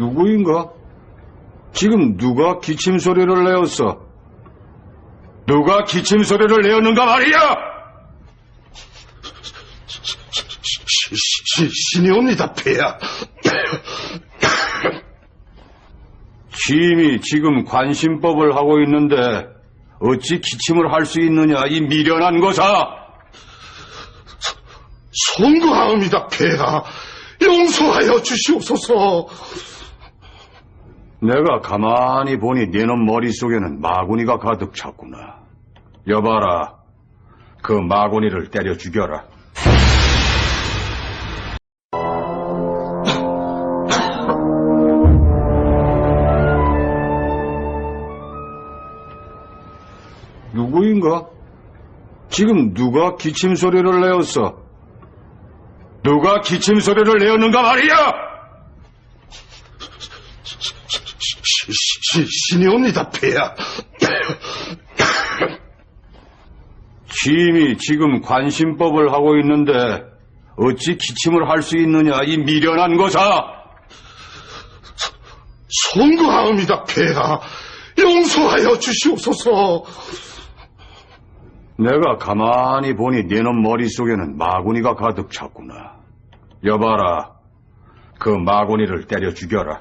누구인가? 지금 누가 기침 소리를 내었어? 누가 기침 소리를 내었는가 말이야! 시, 시, 신이 옵니다, 폐하. 취임이 지금 관심법을 하고 있는데 어찌 기침을 할 수 있느냐 이 미련한 거사! 송구하옵니다, 폐하. 용서하여 주시옵소서. 내가 가만히 보니 네놈 머릿속에는 마구니가 가득 찼구나. 여봐라, 그 마구니를 때려 죽여라. 누구인가? 지금 누가 기침 소리를 내었어? 누가 기침 소리를 내었는가 말이야! 시, 시, 신이 옵니다, 폐하. 취임이 지금 관심법을 하고 있는데 어찌 기침을 할 수 있느냐 이 미련한 거사! 송구하옵니다, 폐하. 용서하여 주시옵소서. 내가 가만히 보니 네놈 머릿속에는 마구니가 가득 찼구나. 여봐라, 그 마구니를 때려 죽여라.